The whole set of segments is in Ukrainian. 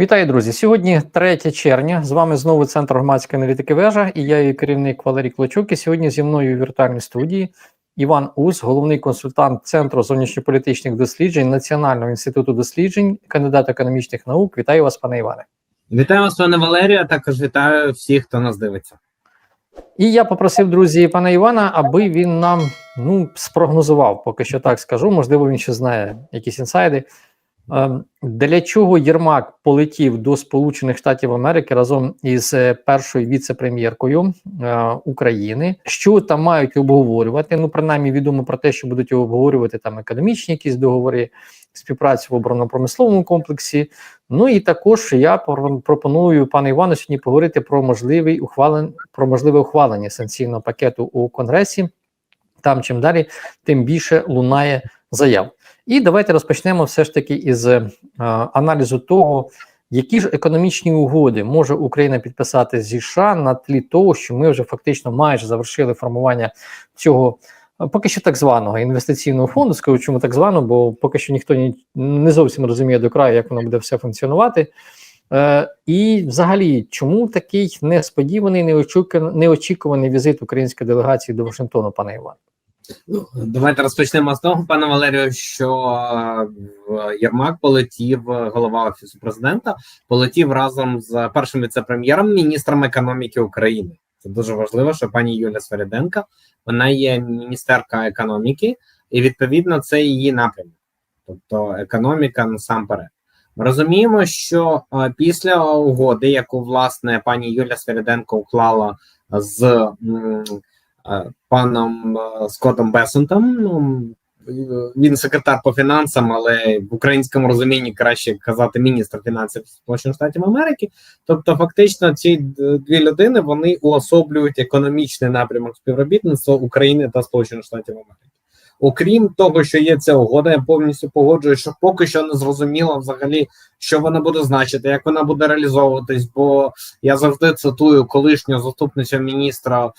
Вітаю, друзі! Сьогодні 3 червня. З вами знову центр громадської аналітики вежа і я її керівник Валерій Клочук. І сьогодні зі мною у віртуальній студії Іван Ус, головний консультант Центру зовнішньополітичних досліджень Національного інституту досліджень, кандидат економічних наук. Вітаю вас, пане Іване. Вітаю вас, пане Валерію, а також вітаю всіх, хто нас дивиться. І я попросив друзі пана Івана, аби він нам ну спрогнозував, поки що так скажу. Можливо, він ще знає якісь інсайди. Ем, Для чого Єрмак полетів до Сполучених Штатів Америки разом із е, першою віце-прем'єркою е, України? Що там мають обговорювати? Ну, принаймні, відомо про те, що будуть обговорювати там економічні якісь договори, співпрацю в оборонно-промисловому комплексі. Ну і також я пропоную пане Івану сьогодні поговорити про можливий ухвален про можливе ухвалення санкційного пакету у Конгресі. Там чим далі, тим більше лунає заяв. І давайте розпочнемо все ж таки із е, аналізу того, які ж економічні угоди може Україна підписати зі США на тлі того, що ми вже фактично майже завершили формування цього е, поки що так званого інвестиційного фонду. Скажу, чому так звано, бо поки що ніхто ні, не зовсім розуміє до краю, як воно буде все функціонувати. Е, і взагалі, чому такий несподіваний, неочікуваний, неочікуваний візит української делегації до Вашингтону, пане Іван? Ну, давайте розпочнемо з того, пане Валерію, що е, Єрмак полетів е, голова офісу президента, полетів разом з першим віце-прем'єром, міністром економіки України. Це дуже важливо, що пані Юля Свериденка, вона є міністерка економіки, і відповідно це її напрямок, тобто економіка насамперед. Ми розуміємо, що е, після угоди, яку власне пані Юля Свериденко уклала з паном е, Скоттом Бесентом. Ну е, він секретар по фінансам, але в українському розумінні краще казати міністр фінансів Сполучених Штатів Америки. Тобто, фактично, ці дві людини вони уособлюють економічний напрямок співробітництва України та Сполучених Штатів Америки. Окрім того, що є ця угода, я повністю погоджуюсь, що поки що не зрозуміло взагалі, що вона буде значити, як вона буде реалізовуватись. Бо я завжди цитую колишнього заступниця міністра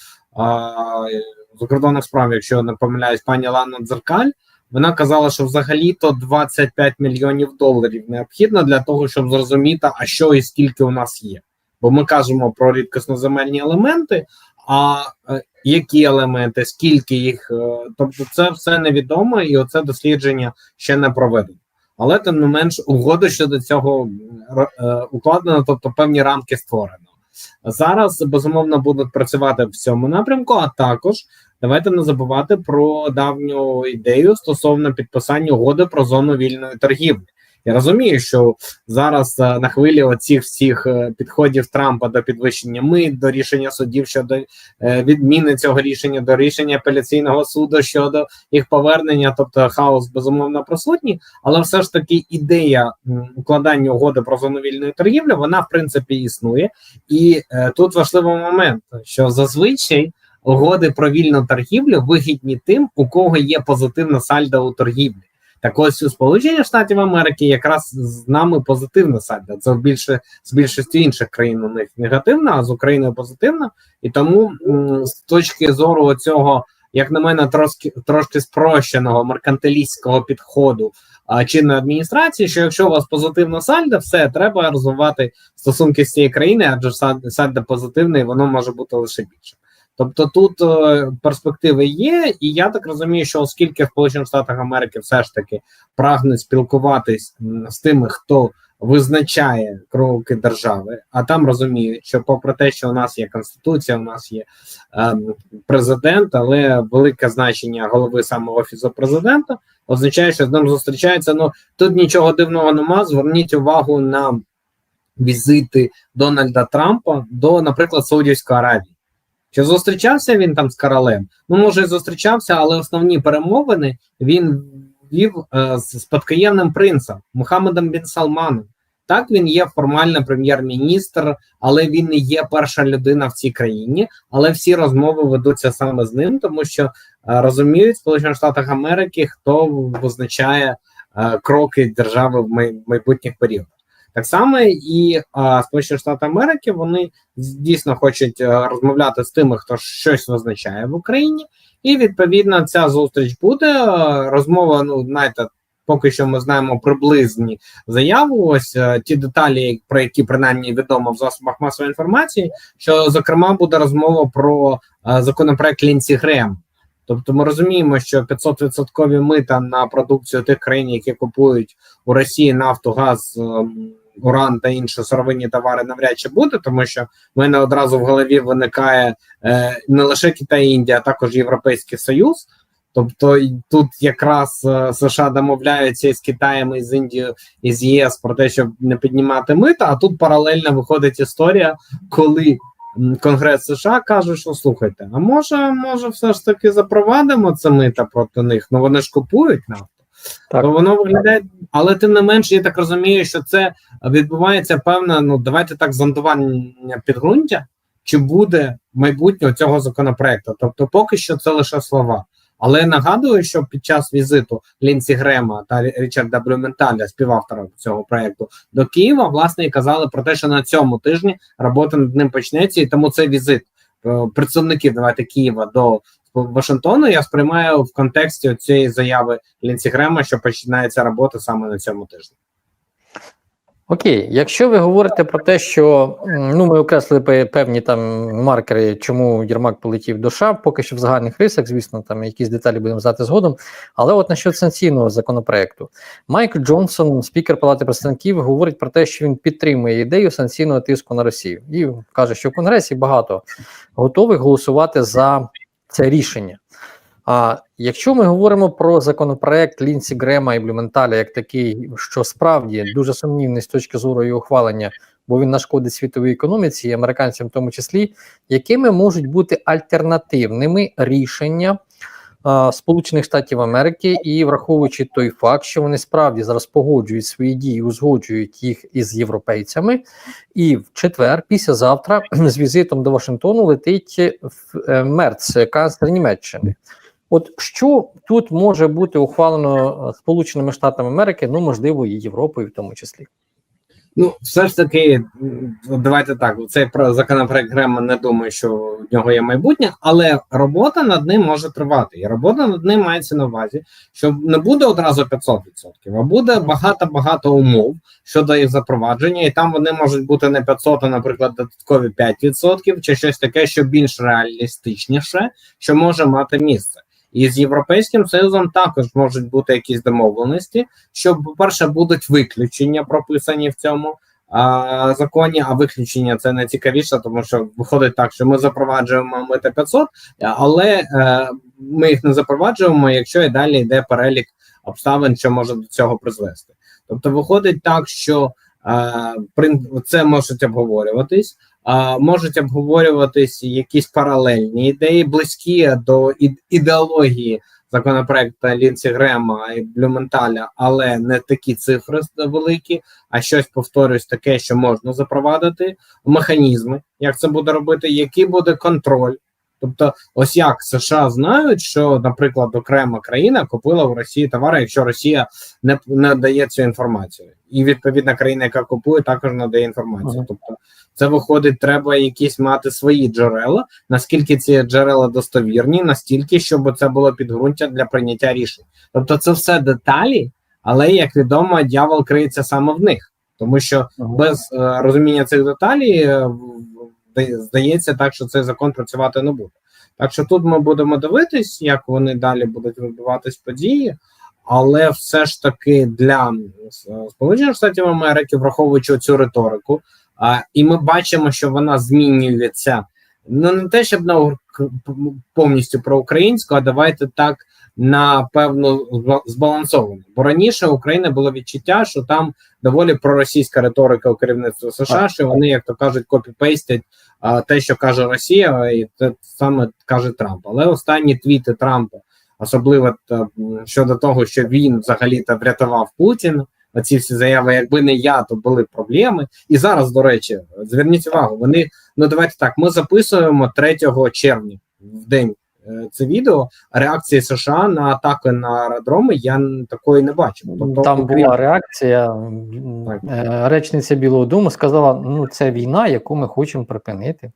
закордонних справ, якщо я не помиляюсь, пані Лана Дзеркаль. Вона казала, що взагалі-то 25 мільйонів доларів необхідно для того, щоб зрозуміти, а що і скільки у нас є. Бо ми кажемо про рідкісноземельні елементи, а е, які елементи, скільки їх, е, тобто це все невідомо, і оце дослідження ще не проведено. Але тим не менш, угода щодо цього е, укладена, тобто певні рамки створено. Зараз безумовно будуть працювати в цьому напрямку, а також давайте не забувати про давню ідею стосовно підписання угоди про зону вільної торгівлі. Я розумію, що зараз е, на хвилі оцих всіх е, підходів Трампа до підвищення мит, до рішення судів щодо е, відміни цього рішення, до рішення апеляційного суду щодо їх повернення, тобто хаос безумовно присутній, але все ж таки ідея укладання угоди про зону вільної торгівлі, вона в принципі існує, і тут важливий момент, що зазвичай угоди про вільну торгівлю вигідні тим, у кого є позитивна сальдо у торгівлі. Так ось у Сполучених Штатів Америки якраз з нами позитивна сальдо. Це більше з більшості інших країн у них негативна, а з Україною позитивна. І тому з точки зору цього, як на мене, трошки трошки спрощеного меркантилістського підходу а, чинної адміністрації, що якщо у вас позитивна сальдо, все треба розвивати стосунки з цією країною, адже сальдо позитивне, і воно може бути лише більше. Тобто тут е, перспективи є, і я так розумію, що оскільки в Сполучених Штатах Америки все ж таки прагнуть спілкуватись з тими, хто визначає кроки держави, а там розуміють, що попри те, що у нас є конституція, у нас є ем, президент, але велике значення голови саме офісу президента означає, що з ним зустрічається. Ну тут нічого дивного нема. Зверніть увагу на візити Дональда Трампа до, наприклад, Саудівської Аравії. Чи зустрічався він там з королем? Ну, може, і зустрічався, але основні перемовини він вів е, з спадкоємним принцем Мухаммедом Бін Салманом. Так, він є формально прем'єр-міністр, але він не є перша людина в цій країні. Але всі розмови ведуться саме з ним, тому що е, розуміють в Сполучених Штатах Америки, хто визначає е, кроки держави в май- майбутніх періодах. Так само і Сполучені Штати Америки вони дійсно хочуть е, розмовляти з тими, хто щось визначає в Україні, і відповідно ця зустріч буде. Е, Розмова, ну знаєте, Поки що ми знаємо приблизні заяву. Ось е, ті деталі, про які принаймні відомо в засобах масової інформації, що зокрема буде розмова про законопроект Лінсі Грем. Тобто ми розуміємо, що 500% мита на продукцію тих країн, які купують у Росії нафту, газ, ем, уран та інші сировинні товари, навряд чи буде, тому що в мене одразу в голові виникає е, не лише Китай, Індія, а також Європейський Союз. Тобто тут якраз е, США домовляються із Китаєм, і з Індією і з ЄС про те, щоб не піднімати мита. А тут паралельно виходить історія, коли Конгрес США каже, що слухайте, а може, може, все ж таки запровадимо це мита проти них? Ну вони ж купують нафту. Так. Воно виглядає, але тим не менш, я так розумію, що це відбувається певне, ну давайте так, зондування підґрунтя, чи буде майбутнє цього законопроекту. Тобто, поки що це лише слова. Але нагадую, що під час візиту Лінсі Грема та Річарда Блюменталя, співавтора цього проекту, до Києва, власне, і казали про те, що на цьому тижні робота над ним почнеться, і тому цей візит е, представників давайте Києва до Вашингтону я сприймаю в контексті цієї заяви Лінсі Грема, що починається робота саме на цьому тижні. Окей, якщо ви говорите про те, що ну ми окреслили певні там маркери, чому Єрмак полетів до США, поки що в загальних рисах, звісно, там якісь деталі будемо знати згодом. Але от насчет санкційного законопроекту, Майк Джонсон, спікер Палати представників, говорить про те, що він підтримує ідею санкційного тиску на Росію, і каже, що в Конгресі багато готових голосувати за це рішення. А якщо ми говоримо про законопроект Лінсі Грема і Блюменталя як такий, що справді дуже сумнівний з точки зору його ухвалення, бо він нашкодить світовій економіці і американцям, в тому числі, якими можуть бути альтернативними рішення Сполучених Штатів Америки, і враховуючи той факт, що вони справді зараз погоджують свої дії, узгоджують їх із європейцями, і в четвер, післязавтра, з візитом до Вашингтону летить в- е, Мерц, канцлер Німеччини. От що тут може бути ухвалено е, Сполученими Штатами Америки, ну можливо, і Європою в тому числі. Ну, все ж таки, давайте так. Цей про законопроект Грема не думаю, що в нього є майбутнє, але робота над ним може тривати. І робота над ним мається на увазі, що не буде одразу 500%, а буде багато-багато умов щодо їх запровадження, і там вони можуть бути не 500, а, наприклад, додаткові 5%, чи щось таке, що більш реалістичніше, що може мати місце. І з європейським союзом також можуть бути якісь домовленості, що, по-перше, будуть виключення прописані в цьому а, законі, а виключення це найцікавіше, тому що виходить так, що ми запроваджуємо мити 500, але е, ми їх не запроваджуємо, якщо і далі йде перелік обставин, що може до цього призвести. Тобто, виходить так, що е, це можуть обговорюватись. Можуть обговорюватись якісь паралельні ідеї, близькі до ідеології законопроекту Лінці Грема і Блюменталя, але не такі цифри великі, а щось повторюсь, таке, що можна запровадити, механізми, як це буде робити, який буде контроль. Тобто, ось як США знають, що, наприклад, окрема країна купила в Росії товари, якщо Росія не, не дає цю інформацію, і відповідна країна, яка купує, також надає інформацію. Ага. Тобто, це виходить, треба якісь мати свої джерела. Наскільки ці джерела достовірні, настільки, щоб це було підґрунтя для прийняття рішень. Тобто, це все деталі, але як відомо, дьявол криється саме в них, тому що без е, розуміння цих деталей е, здається так, що цей закон працювати не буде. Так що тут ми будемо дивитись, як вони далі будуть відбуватись події. Але все ж таки для Сполучених Штатів Америки, враховуючи цю риторику, а, і ми бачимо, що вона змінюється ну не те, щоб на повністю проукраїнську, а давайте так на певну зба- збалансовану. Бо раніше у України було відчуття, що там доволі проросійська риторика у керівництва США, що вони, як то кажуть, копіпейстять а, те, що каже Росія, і те саме каже Трамп. Але останні твіти Трампа, особливо та, щодо того, що він взагалі-то врятував Путіна. Оці всі заяви, якби не я, то були проблеми. І зараз, до речі, зверніть увагу, вони ну давайте так. Ми записуємо 3 червня в день це відео. Реакції США на атаки на аеродроми я такої не бачив. Тобто, Там окрім- була реакція. Так. е, Речниця Білого Дому сказала: ну, це війна, яку ми хочемо припинити.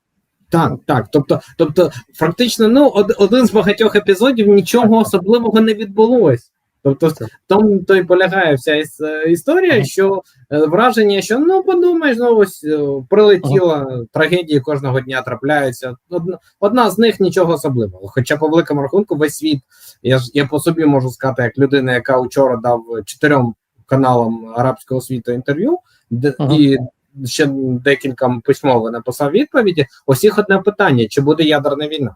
Так, так. Тобто, тобто, фактично, ну од, один з багатьох епізодів нічого особливого не відбулось. Тобто, в тому то й полягає вся іс- е, історія, Ага. що е, враження, що ну подумаєш, ну ось е, прилетіла трагедії кожного дня трапляються. Одна, одна з них нічого особливого. Хоча по великому рахунку весь світ, я ж я по собі можу сказати, як людина, яка вчора дав чотирьом каналам арабського світу інтерв'ю, де Ага. і ще декілька письмово написав відповіді. Усіх одне питання: чи буде ядерна війна?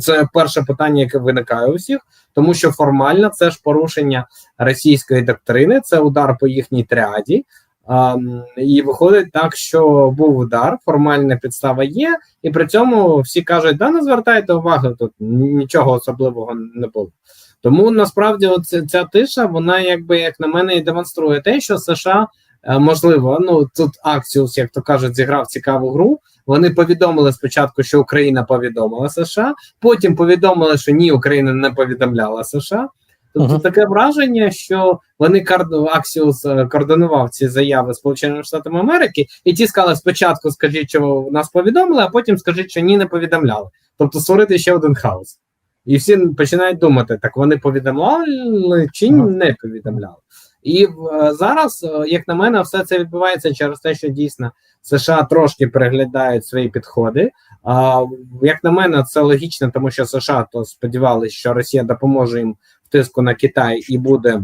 Це перше питання, яке виникає у всіх, тому що формально це ж порушення російської доктрини, це удар по їхній тріаді. Um, і виходить так, що був удар, формальна підстава є, і при цьому всі кажуть: да, не звертайте уваги, тут нічого особливого не було. Тому насправді оця, ця тиша, вона, якби як на мене, і демонструє те, що США е, можливо, ну тут Аксіус, як то кажуть, зіграв цікаву гру. Вони повідомили спочатку, що Україна повідомила США, потім повідомили, що ні, Україна не повідомляла США. Тобто Мгм. таке враження, що вони кард- Аксіус е, координував ці заяви Сполученими Штатами Америки, і ті сказали спочатку, скажіть, що нас повідомили, а потім скажіть, що ні, не повідомляли. Тобто створити ще один хаос. І всі починають думати, так вони повідомляли чи Ага. не повідомляли. І е, зараз, е, як на мене, все це відбувається через те, що дійсно США трошки переглядають свої підходи. А як на мене, це логічно, тому що США то сподівалися, що Росія допоможе їм в тиску на Китай і буде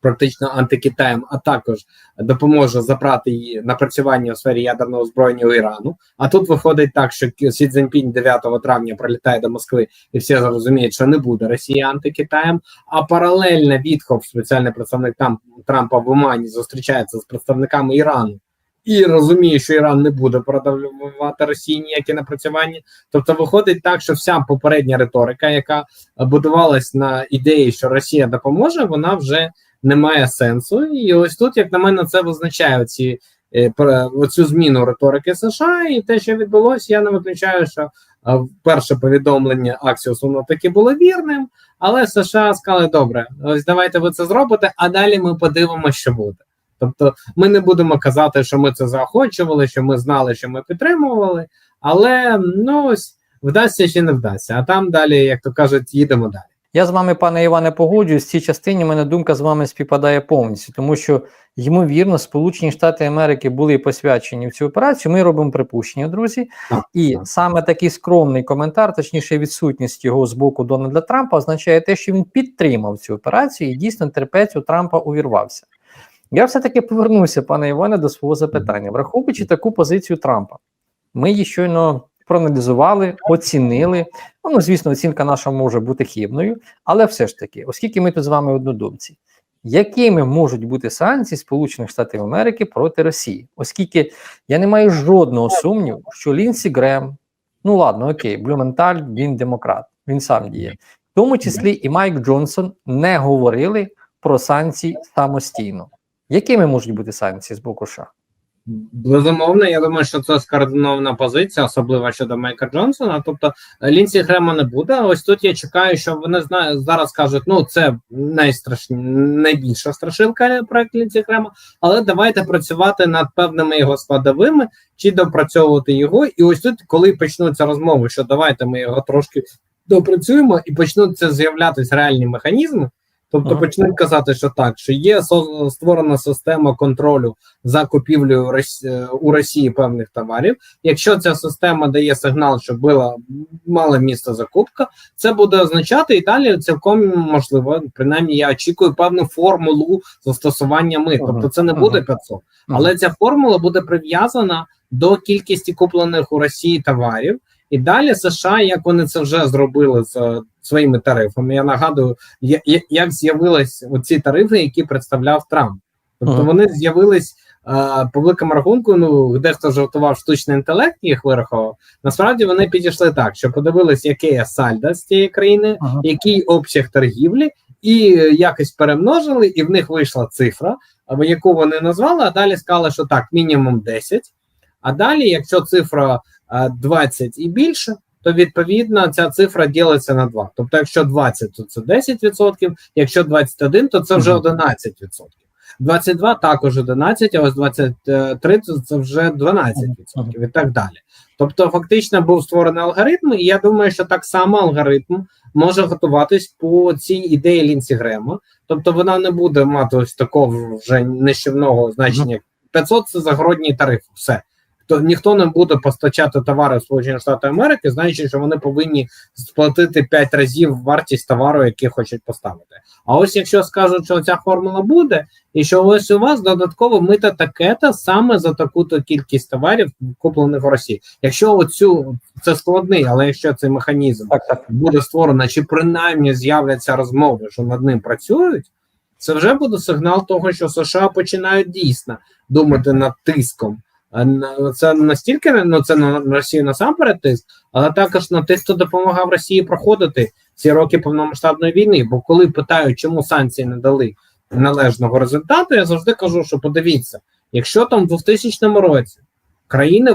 практично антикитаєм, а також допоможе забрати її напрацювання у сфері ядерного озброєння у Ірану. А тут виходить так, що Сі Цзіньпінь 9 травня прилітає до Москви, і всі зрозуміють, що не буде Росія антикитаєм. А паралельно Вітхов, спеціальний представник там Трампа в Омані, зустрічається з представниками Ірану. І розуміє, що Іран не буде продавати Росії ніякі напрацювання. Тобто, виходить так, що вся попередня риторика, яка будувалась на ідеї, що Росія допоможе, вона вже не має сенсу. І ось тут, як на мене, це визначає ці е, оцю зміну риторики США, і те, що відбулося, я не виключаю, що е, перше повідомлення Аксіус воно таки було вірним, але США сказали: добре, ось давайте ви це зробите, а далі ми подивимося, що буде. Тобто, ми не будемо казати, що ми це заохочували, що ми знали, що ми підтримували, але ну ось вдасться чи не вдасться. А там далі, як то кажуть, їдемо далі. Я з вами, пане Іване, погоджуюсь. В цій частині мене думка з вами співпадає повністю, тому що, ймовірно, Сполучені Штати Америки були посвячені в цю операцію. Ми робимо припущення, друзі. І саме такий скромний коментар, точніше, відсутність його з боку Дональда Трампа, означає те, що він підтримав цю операцію і дійсно терпець у Трампа увірвався. Я все-таки повернуся, пане Іване, до свого запитання. Враховуючи таку позицію Трампа, ми її щойно проаналізували, оцінили. Ну, звісно, оцінка наша може бути хибною, але все ж таки, оскільки ми тут з вами однодумці, якими можуть бути санкції Сполучених Штатів Америки проти Росії? Оскільки я не маю жодного сумніву, що Лінсі Грем, ну ладно, окей, Блюменталь, він демократ, він сам діє, в тому числі і Майк Джонсон не говорили про санкції самостійно. Якими можуть бути санкції з боку США? Безумовно, я думаю, що це скоординована позиція, особливо щодо Майка Джонсона. Тобто Лінсі Грема не буде. Ось тут я чекаю, що вони знають зараз кажуть, ну це найстрашні, найбільша страшилка проект Лінсі Грема, але давайте працювати над певними його складовими чи допрацьовувати його. І ось тут, коли почнуться розмови, що давайте ми його трошки допрацюємо, і почнуться з'являтися реальні механізми. Тобто Ага. почнуть казати, що так, що є створена система контролю за купівлею у Росії певних товарів. Якщо ця система дає сигнал, що була мала місце закупка, це буде означати і далі цілком можливо. Принаймні, я очікую певну формулу застосування мит. Ага. Тобто це не буде 500, але ця формула буде прив'язана до кількості куплених у Росії товарів. І далі США, як вони це вже зробили з е, своїми тарифами. Я нагадую, як з'явились оці тарифи, які представляв Трамп. Тобто Мгм. вони з'явились е, по великому рахунку. Ну дехто жартував штучний інтелект, їх вирахував. Насправді вони підійшли так, що подивились, яке є сальдо з цієї країни, Ага. який обсяг торгівлі, і якось перемножили, і в них вийшла цифра, або яку вони назвали, а далі сказали, що так, мінімум 10. А далі, якщо цифра 20 і більше, то відповідно ця цифра ділиться на 2. Тобто, якщо 20, то це 10%, якщо 21, то це вже Мгм. 11%. 22 також 11, а ось 23 це, це вже 12% і так далі. Тобто, фактично був створений алгоритм, і я думаю, що так само алгоритм може готуватись по цій ідеї Лінсі Грема. Тобто вона не буде мати ось такого вже нищівного значення. 500 це загородній тариф. Все. То ніхто не буде постачати товари Сполучені Штати Америки, знаючи, що вони повинні сплатити 5 разів вартість товару, який хочуть поставити. А ось якщо скажуть, що ця формула буде, і що ось у вас додатково мита такета саме за таку-то кількість товарів, куплених в Росії. Якщо оцю це складний, але якщо цей механізм Так, так. буде створено, чи принаймні з'являться розмови, що над ним працюють, це вже буде сигнал того, що США починають дійсно думати над тиском. Це настільки ну це на Росію насамперед тиск, але також на тиск, хто допомагав Росії проходити ці роки повномасштабної війни. Бо коли питають, чому санкції не дали належного результату, я завжди кажу, що подивіться, якщо там в 2000 році країни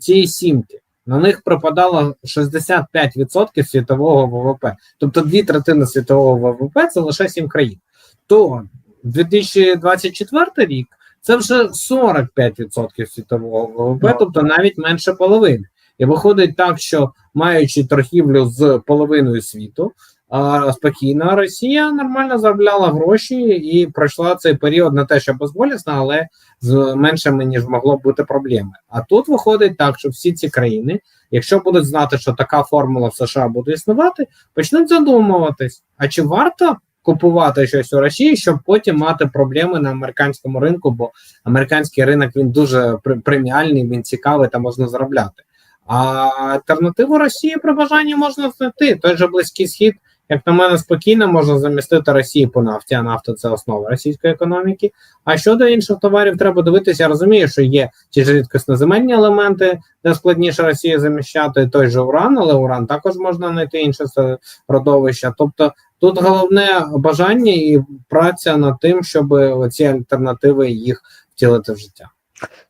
цієї сімки на них припадало 65% світового ВВП, тобто дві третини світового ВВП це лише сім країн. То 2024 рік це вже 45% світового ВВП, Ну. тобто навіть менше половини. І виходить так, що маючи торгівлю з половиною світу, а спокійно Росія нормально заробляла гроші і пройшла цей період не те, що безболісно, але з меншими ніж могло бути проблеми. А тут виходить так, що всі ці країни, якщо будуть знати, що така формула в США буде існувати, почнуть задумуватись: а чи варто купувати щось у Росії, щоб потім мати проблеми на американському ринку? Бо американський ринок він дуже преміальний, він цікавий та можна заробляти. А альтернативу Росії при бажанні можна знайти. Той же близький схід, як на мене, спокійно можна замістити Росію по нафті, а нафта це основа російської економіки. А щодо інших товарів, треба дивитися. Я розумію, що є ті ж рідкосноземельні елементи, де складніше Росії заміщати той же уран, але уран також можна знайти інше родовище. Тобто тут головне бажання і праця над тим, щоб ці альтернативи їх втілити в життя.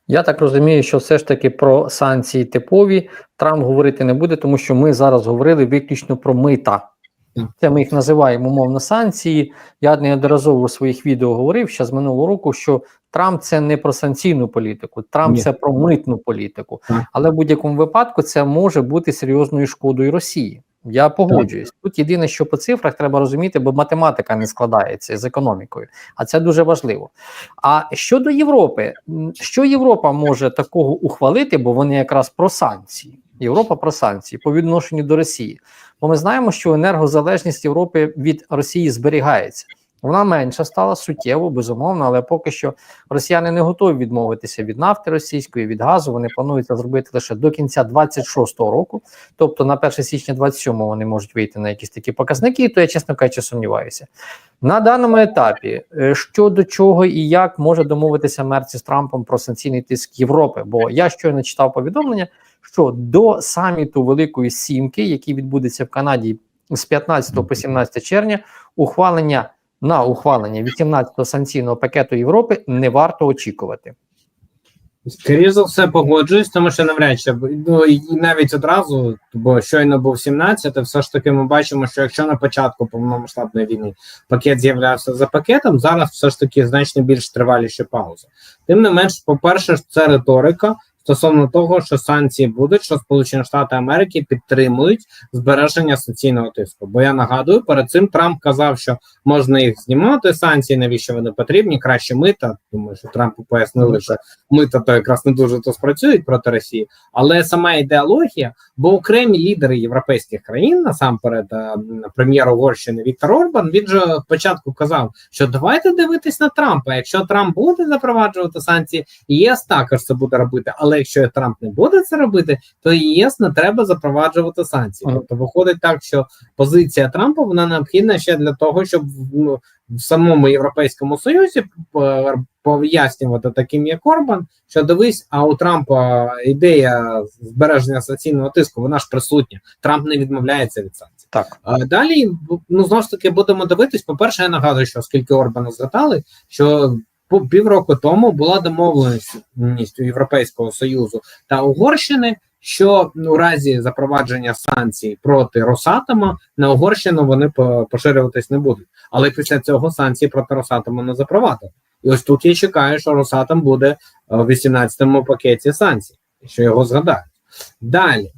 Я так розумію, що все ж таки про санкції типові Трамп говорити не буде, тому що ми зараз говорили виключно про мита. Це ми їх називаємо умовно санкції. Я неодноразово у своїх відео говорив ще з минулого року, що Трамп це не про санкційну політику, Трамп Ні. це про митну політику. Так. Але в будь-якому випадку це може бути серйозною шкодою Росії. Я погоджуюсь. Тут єдине, що по цифрах треба розуміти, бо математика не складається з економікою, а це дуже важливо. А щодо Європи, що Європа може такого ухвалити, бо вони якраз про санкції. Європа про санкції по відношенню до Росії. Бо ми знаємо, що енергозалежність Європи від Росії зберігається. Вона менша стала суттєво, безумовно, але поки що росіяни не готові відмовитися від нафти російської, від газу. Вони планують це зробити лише до кінця 26-го року. Тобто на 1 січня 27-го вони можуть вийти на якісь такі показники, то я, чесно кажучи, сумніваюся. На даному етапі, е, що до чого і як може домовитися Мерці з Трампом про санкційний тиск Європи? Бо я щойно читав повідомлення, що до саміту Великої Сімки, який відбудеться в Канаді з 15 по 17 червня, ухвалення на ухвалення 18-го санкційного пакету Європи не варто очікувати. Скоріше за все погоджуюсь, тому що навряд чи ну, і навіть одразу, бо щойно був 17, все ж таки ми бачимо, що якщо на початку повномасштабної війни пакет з'являвся за пакетом, зараз все ж таки значно більш триваліша пауза. Тим не менш, по-перше, це риторика стосовно того, що санкції будуть, що Сполучені Штати Америки підтримують збереження санкційного тиску. Бо я нагадую, перед цим Трамп казав, що можна їх знімати санкції, навіщо вони потрібні, краще мита. Думаю, що Трампу пояснили, що мита то якраз не дуже то спрацюють проти Росії, але сама ідеологія, бо окремі лідери європейських країн, насамперед, е, прем'єр Угорщини Віктор Орбан, він же спочатку казав, що давайте дивитись на Трампа. Якщо Трамп буде запроваджувати санкції, ЄС також це буде робити. Але якщо Трамп не буде це робити, то ЄС не треба запроваджувати санкції. Тобто виходить так, що позиція Трампа вона необхідна ще для того, щоб ну, в самому європейському союзі е, пояснювати таким, як Орбан, що дивись, а у Трампа ідея збереження санкційного тиску, вона ж присутня. Трамп не відмовляється від санкцій. Так. А далі ну знову ж таки будемо дивитись. По перше, я нагадую, що оскільки Орбана згадали, що півроку тому була домовленість у Європейського союзу та Угорщини. Що у разі запровадження санкцій проти Росатома на Угорщину вони поширюватись не будуть, але після цього санкції проти Росатома не запровадили. І ось тут я чекаю, що Росатом буде е, в 18-му пакеті санкцій, що його згадають. Далі.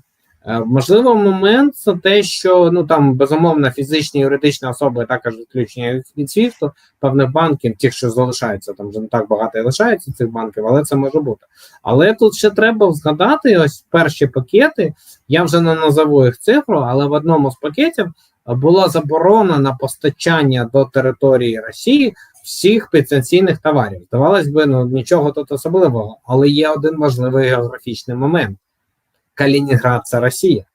Е, Можливо, момент це те, що ну там безумовно фізичні і юридичні особи також відключення від- СВІФТу, певних банків, тих, що залишаються, там вже не так багато і лишається цих банків, але це може бути. Але тут ще треба згадати ось перші пакети. Я вже не назову їх цифру, але в одному з пакетів була заборона на постачання до території Росії всіх підсанкційних товарів. Здавалось би, ну нічого тут особливого, але є один важливий географічний момент: Калінінград це Росія.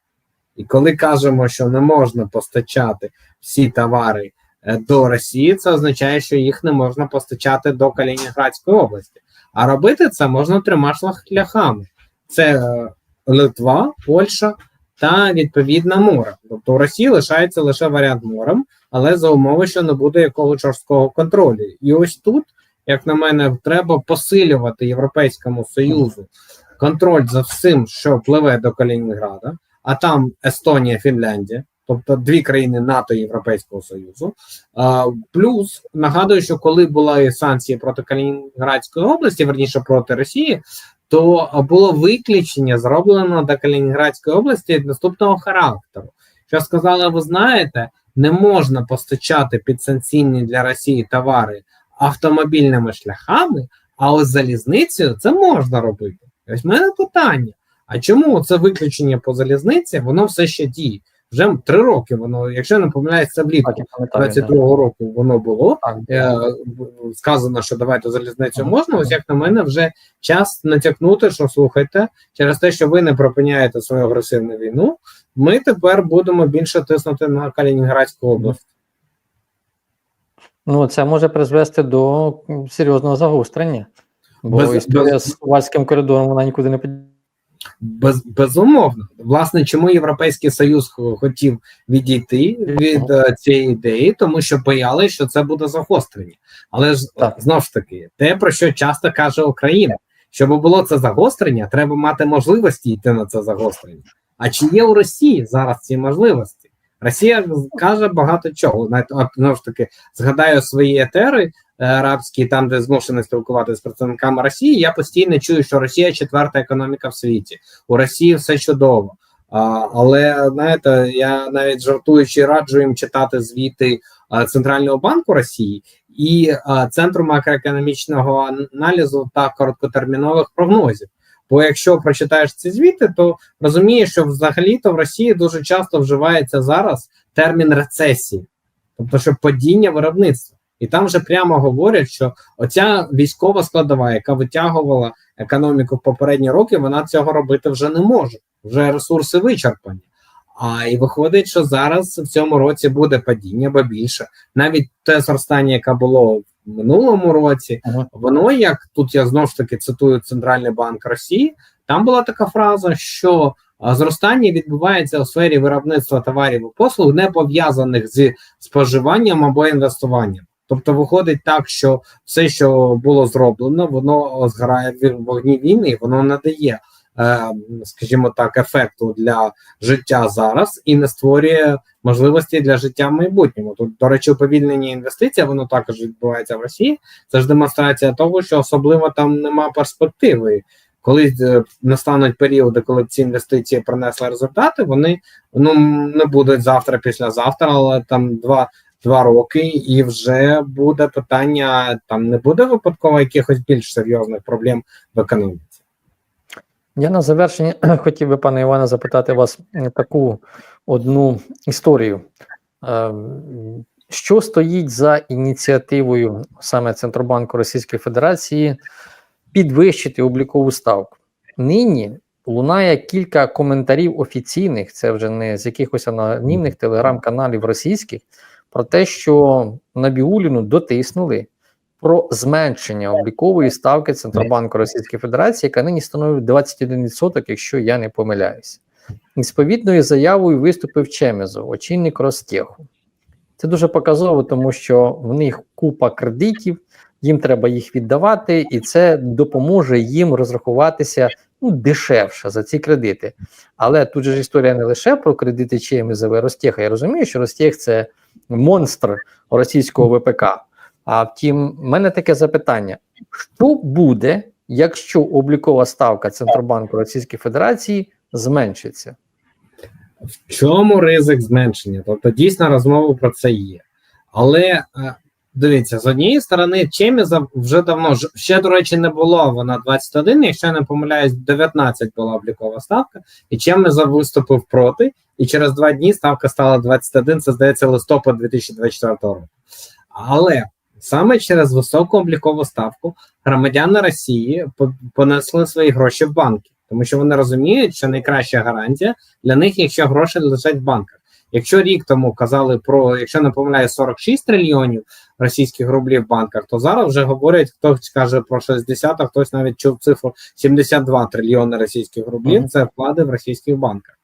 І коли кажемо, що не можна постачати всі товари е, до Росії, це означає, що їх не можна постачати до Калінінградської області. А робити це можна трьома шляхами: це е, Литва, Польща та відповідно море. Тобто у Росії лишається лише варіант морем, але за умови, що не буде якогось жорсткого контролю. І ось тут, як на мене, треба посилювати Європейському Союзу контроль за всім, що пливе до Калінінграда, а там Естонія, Фінляндія, тобто дві країни НАТО і Європейського Союзу. А, плюс нагадую, що коли були санкції проти Калінінградської області, верніше проти Росії, то було виключення зроблено до Калінінградської області наступного характеру. Що сказали, ви знаєте, не можна постачати підсанкційні для Росії товари автомобільними шляхами, а ось залізницею це можна робити. Ось в мене питання: а чому це виключення по залізниці, воно все ще діє? Вже три роки воно, якщо я не помиляюсь, це влітку Так, я пам'ятаю, да. 22-го року воно було. Е, сказано, що давайте залізницю можна. Ось як на мене, вже час натякнути, що слухайте, через те, що ви не припиняєте свою агресивну війну, ми тепер будемо більше тиснути на Калінінградську область. Ну, це може призвести до серйозного загострення. Бо Без- історія без- з Вальським коридором вона нікуди не поділа. Без, безумовно, власне, чому Європейський Союз хотів відійти від е, цієї ідеї, тому що боялися, що це буде загострення. Але ж Так. знов ж таки, те про що часто каже Україна, щоб було це загострення, треба мати можливості йти на це загострення. А чи є у Росії зараз ці можливості? Росія каже багато чого. Навіть от, знову ж таки згадаю свої етери е, арабські, там де змушений спілкуватися з представниками Росії. Я постійно чую, що Росія четверта економіка в світі. У Росії все чудово. А, але знаєте, я навіть жартуючи раджу їм читати звіти а, Центрального банку Росії і а, Центру макроекономічного аналізу та короткотермінових прогнозів. Бо якщо прочитаєш ці звіти, то розумієш, що взагалі-то в Росії дуже часто вживається зараз термін рецесії, тобто що падіння виробництва. І там вже прямо говорять, що оця військова складова, яка витягувала економіку в попередні роки, вона цього робити вже не може. Вже ресурси вичерпані. А і виходить, що зараз в цьому році буде падіння, бо більше. Навіть те зростання, яке було в минулому році, Ага. воно як тут я знову ж таки цитую Центральний банк Росії. Там була така фраза, що зростання відбувається у сфері виробництва товарів і послуг, не пов'язаних зі споживанням або інвестуванням. Тобто виходить так, що все, що було зроблено, воно згорає в вогні війни, воно не дає, е, скажімо так, ефекту для життя зараз і не створює можливості для життя в майбутньому. Тут, до речі, уповільнення інвестицій, воно також відбувається в Росії. Це ж демонстрація того, що особливо там нема перспективи. Коли е, настануть періоди, коли ці інвестиції принесли результати, вони ну не будуть завтра, післязавтра, але там два два роки, і вже буде питання. Там не буде випадково якихось більш серйозних проблем в економіці. Я на завершення хотів би, пане Іване, запитати вас таку одну історію. Ем, Що стоїть за ініціативою саме Центробанку Російської Федерації підвищити облікову ставку? Нині лунає кілька коментарів офіційних, це вже не з якихось анонімних телеграм-каналів російських, про те, що Набіуліну дотиснули про зменшення облікової ставки Центробанку Російської Федерації, яка нині становить 21%, якщо я не. І з заявою виступив Чемезов, очільник Ростеху. Це дуже показово, тому що в них купа кредитів, їм треба їх віддавати, і це допоможе їм розрахуватися ну, дешевше за ці кредити. Але тут же ж історія не лише про кредити Чемезова і Ростеха. Я розумію, що Ростех це монстр російського ВПК. А втім, в мене таке запитання: що буде, якщо облікова ставка Центробанку Російської Федерації зменшиться? В чому ризик зменшення? Тобто дійсно розмова про це є. Але е, дивіться, з однієї сторони, Чеміза вже давно ще, до речі, не було. Вона 21, якщо я не помиляюсь, 19 була облікова ставка, і Чеміза виступив проти, і через два дні ставка стала 21, це здається листопад 2024 року. Але саме через високу облікову ставку громадяни Росії понесли свої гроші в банки, тому що вони розуміють, що найкраща гарантія для них, якщо гроші лежать в банках. Якщо рік тому казали про, якщо не помиляю, 46 трильйонів російських рублів в банках, то зараз вже говорять, хтось каже про 60, а хтось навіть чув цифру 72 трильйони російських рублів. Це вклади в російських банках.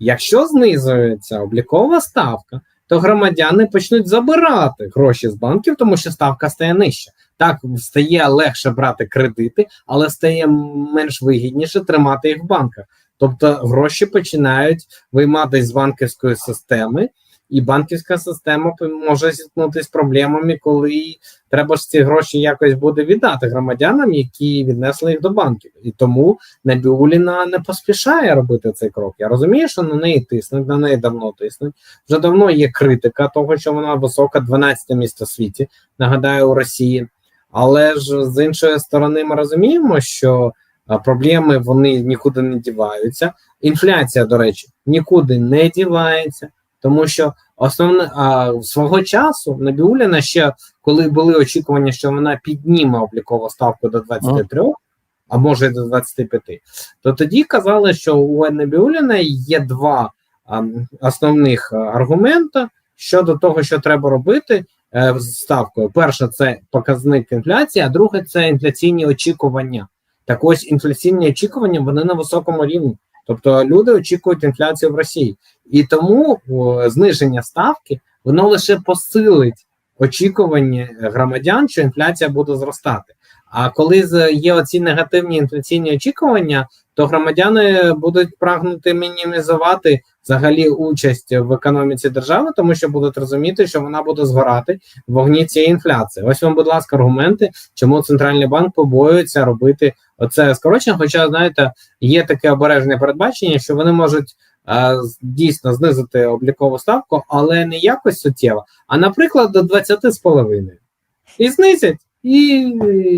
Якщо знизується облікова ставка, то громадяни почнуть забирати гроші з банків, тому що ставка стає нижча. Так стає легше брати кредити, але стає менш вигідніше тримати їх в банках. Тобто гроші починають вийматися з банківської системи, і банківська система може зіткнутися з проблемами, коли треба ж ці гроші якось буде віддати громадянам, які віднесли їх до банків. І тому Набіуліна не поспішає робити цей крок. Я розумію, що на неї тиснуть, на неї давно тиснуть. Вже давно є критика того, що вона висока, 12 місце в світі, нагадаю, у Росії. Але ж з іншої сторони, ми розуміємо, що проблеми вони нікуди не діваються. Інфляція, до речі, нікуди не дівається, тому що основне а, свого часу Набіуліна ще коли були очікування, що вона підніме облікову ставку до 23, а може й до 25, то тоді казали, що у Набіуліна є два а, основних а, аргументи щодо того, що треба робити е, з ставкою. Перше, це показник інфляції, а друге це інфляційні очікування. Так ось інфляційні очікування вони на високому рівні. Тобто люди очікують інфляцію в Росії, і тому зниження ставки воно лише посилить очікування громадян, що інфляція буде зростати. А коли є оці негативні інфляційні очікування, то громадяни будуть прагнути мінімізувати взагалі участь в економіці держави, тому що будуть розуміти, що вона буде згорати в вогні цієї інфляції. Ось вам, будь ласка, аргументи, чому центральний банк побоюється робити оце скорочення. Хоча, знаєте, є таке обережне передбачення, що вони можуть дійсно знизити облікову ставку, але не якось суттєво, а наприклад, до 20,5. І знизять, і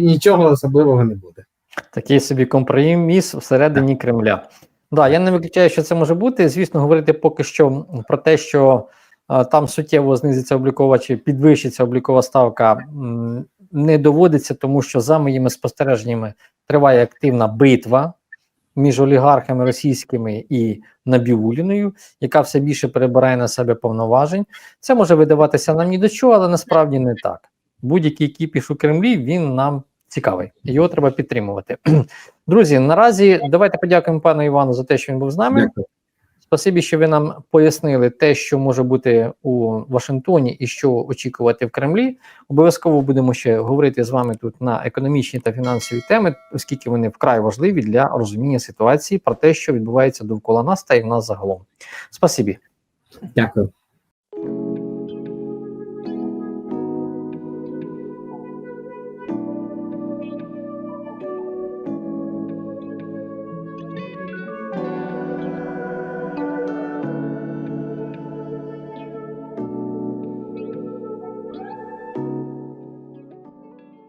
нічого особливого не буде. Такий собі компроміс всередині Кремля. Да, я не виключаю, що це може бути. Звісно, говорити поки що про те, що е, там суттєво знизиться облікова чи підвищиться облікова ставка, м, не доводиться, тому що за моїми спостереженнями триває активна битва між олігархами російськими і Набіуліною, яка все більше перебирає на себе повноважень. Це може видаватися нам ні до чого, але насправді не так. Будь-який кіпіш у Кремлі він нам цікавий. Його треба підтримувати. Друзі, наразі давайте подякуємо пану Івану за те, що він був з нами. Дякую. Спасибі, що ви нам пояснили те, що може бути у Вашингтоні і що очікувати в Кремлі. Обов'язково будемо ще говорити з вами тут на економічні та фінансові теми, оскільки вони вкрай важливі для розуміння ситуації про те, що відбувається довкола нас та і в нас загалом. Спасибі. Дякую.